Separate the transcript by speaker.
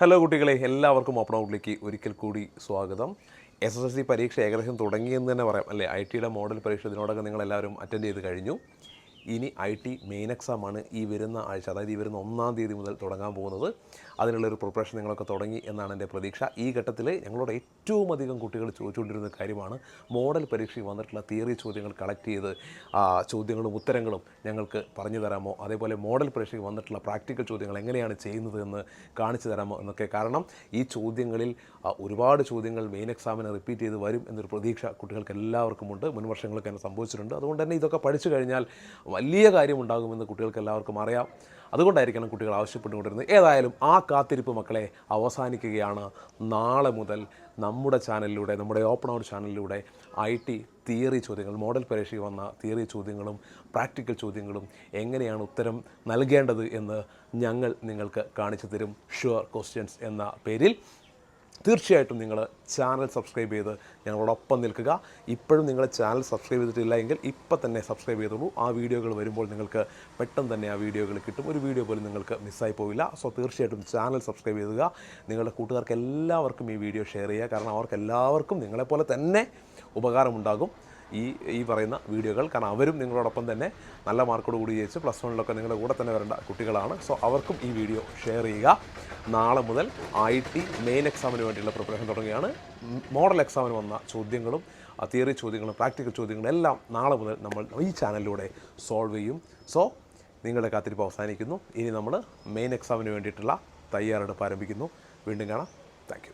Speaker 1: Hello കുട്ടികളെ. എല്ലാവർക്കും open ഔട്ടിലേക്ക് ഒരിക്കൽ കൂടി സ്വാഗതം. എസ് എസ് എൽ സി പരീക്ഷ ഏകദേശം തുടങ്ങിയെന്ന് തന്നെ പറയാം. അല്ലേ? ഐ ടിയുടെ മോഡൽ പരീക്ഷ ഇതിനോടൊക്കെ നിങ്ങളെല്ലാവരും അറ്റൻഡ് ചെയ്ത് കഴിഞ്ഞു. ഇനി ഐ ടി മെയിൻ എക്സാമാണ് ഈ വരുന്ന ആഴ്ച അതായത് ഈ വരുന്ന ഒന്നാം തീയതി മുതൽ തുടങ്ങാൻ പോകുന്നത്. അതിനുള്ളൊരു പ്രിപ്പറേഷൻ നിങ്ങളൊക്കെ തുടങ്ങി എന്നാണ് എന്റെ പ്രതീക്ഷ. ഈ ഘട്ടത്തിൽ ഞങ്ങളോട് ഏറ്റവും അധികം കുട്ടികൾ ചോദിച്ചുകൊണ്ടിരുന്ന കാര്യമാണ് മോഡൽ പരീക്ഷയിൽ വന്നിട്ടുള്ള തിയറി ചോദ്യങ്ങൾ കളക്ട് ചെയ്ത് ആ, ചോദ്യങ്ങളും ഉത്തരങ്ങളും ഞങ്ങൾക്ക് പറഞ്ഞു തരാമോ? അതേപോലെ മോഡൽ പരീക്ഷയ്ക്ക് വന്നിട്ടുള്ള പ്രാക്ടിക്കൽ ചോദ്യങ്ങൾ എങ്ങനെയാണ് ചെയ്യുന്നത് എന്ന് കാണിച്ചു തരാമോ എന്നൊക്കെ. കാരണം ഈ ചോദ്യങ്ങളിൽ ഒരുപാട് ചോദ്യങ്ങൾ മെയിൻ എക്സാമിന് റിപ്പീറ്റ് ചെയ്ത് വരും എന്നൊരു പ്രതീക്ഷ കുട്ടികൾക്ക് എല്ലാവർക്കുമുണ്ട് മുൻ മുൻവർഷങ്ങളൊക്കെ തന്നെ സംഭവിച്ചിട്ടുണ്ട്. അതുകൊണ്ട് തന്നെ ഇതൊക്കെ പഠിച്ചു കഴിഞ്ഞാൽ വലിയ കാര്യമുണ്ടാകുമെന്ന് കുട്ടികൾക്ക് എല്ലാവർക്കും അറിയാം. അതുകൊണ്ടായിരിക്കണം കുട്ടികൾ ആവശ്യപ്പെട്ടുകൊണ്ടിരുന്നത്. ഏതായാലും ആ കാത്തിരിപ്പ് മക്കളെ അവസാനിക്കുകയാണ്. നാളെ മുതൽ നമ്മുടെ ചാനലിലൂടെ നമ്മുടെ ഓപ്പൺ ഔട്ട് ചാനലിലൂടെ ഐ ടി തിയറി ചോദ്യങ്ങൾ മോഡൽ പരീക്ഷയ്ക്ക് വന്ന തിയറി ചോദ്യങ്ങളും പ്രാക്ടിക്കൽ ചോദ്യങ്ങളും എങ്ങനെയാണ് ഉത്തരം നൽകേണ്ടത് എന്ന് ഞങ്ങൾ നിങ്ങൾക്ക് കാണിച്ചു തരും. ഷുവർ ക്വസ്റ്റ്യൻസ് എന്ന പേരിൽ തീർച്ചയായിട്ടും നിങ്ങൾ ചാനൽ സബ്സ്ക്രൈബ് ചെയ്ത് ഞങ്ങളോടൊപ്പം നിൽക്കുക. ഇപ്പോഴും നിങ്ങൾ ചാനൽ സബ്സ്ക്രൈബ് ചെയ്തിട്ടില്ല എങ്കിൽ ഇപ്പം തന്നെ സബ്സ്ക്രൈബ് ചെയ്തോളൂ. ആ വീഡിയോകൾ വരുമ്പോൾ നിങ്ങൾക്ക് പെട്ടെന്ന് തന്നെ ആ വീഡിയോകൾ കിട്ടും. ഒരു വീഡിയോ പോലും നിങ്ങൾക്ക് മിസ്സായി പോവില്ല. സോ തീർച്ചയായിട്ടും ചാനൽ സബ്സ്ക്രൈബ് ചെയ്യുക നിങ്ങളുടെ കൂട്ടുകാർക്ക് എല്ലാവർക്കും ഈ വീഡിയോ ഷെയർ ചെയ്യുക. കാരണം അവർക്ക് എല്ലാവർക്കും നിങ്ങളെപ്പോലെ തന്നെ ഉപകാരമുണ്ടാകും. ഈ ഈ പറയുന്ന വീഡിയോകൾ. കാരണം അവരും നിങ്ങളോടൊപ്പം തന്നെ നല്ല മാർക്കോട് കൂടി ജയിച്ച് പ്ലസ് വണ്ണിലൊക്കെ നിങ്ങളുടെ കൂടെ തന്നെ വരേണ്ട കുട്ടികളാണ്. സോ അവർക്കും ഈ വീഡിയോ ഷെയർ ചെയ്യുക. നാളെ മുതൽ ഐ ടി മെയിൻ എക്സാമിന് വേണ്ടിയുള്ള പ്രിപ്പറേഷൻ തുടങ്ങുകയാണ്. മോഡൽ എക്സാമിന് വന്ന ചോദ്യങ്ങളും തിയറി ചോദ്യങ്ങളും പ്രാക്ടിക്കൽ ചോദ്യങ്ങളും എല്ലാം നാളെ മുതൽ നമ്മൾ ഈ ചാനലിലൂടെ സോൾവ് ചെയ്യും. സോ നിങ്ങളുടെ കാത്തിരിപ്പ് അവസാനിക്കുന്നു. ഇനി നമ്മൾ മെയിൻ എക്സാമിന് വേണ്ടിയിട്ടുള്ള തയ്യാറെടുപ്പ് ആരംഭിക്കുന്നു. വീണ്ടും കാണാം. താങ്ക്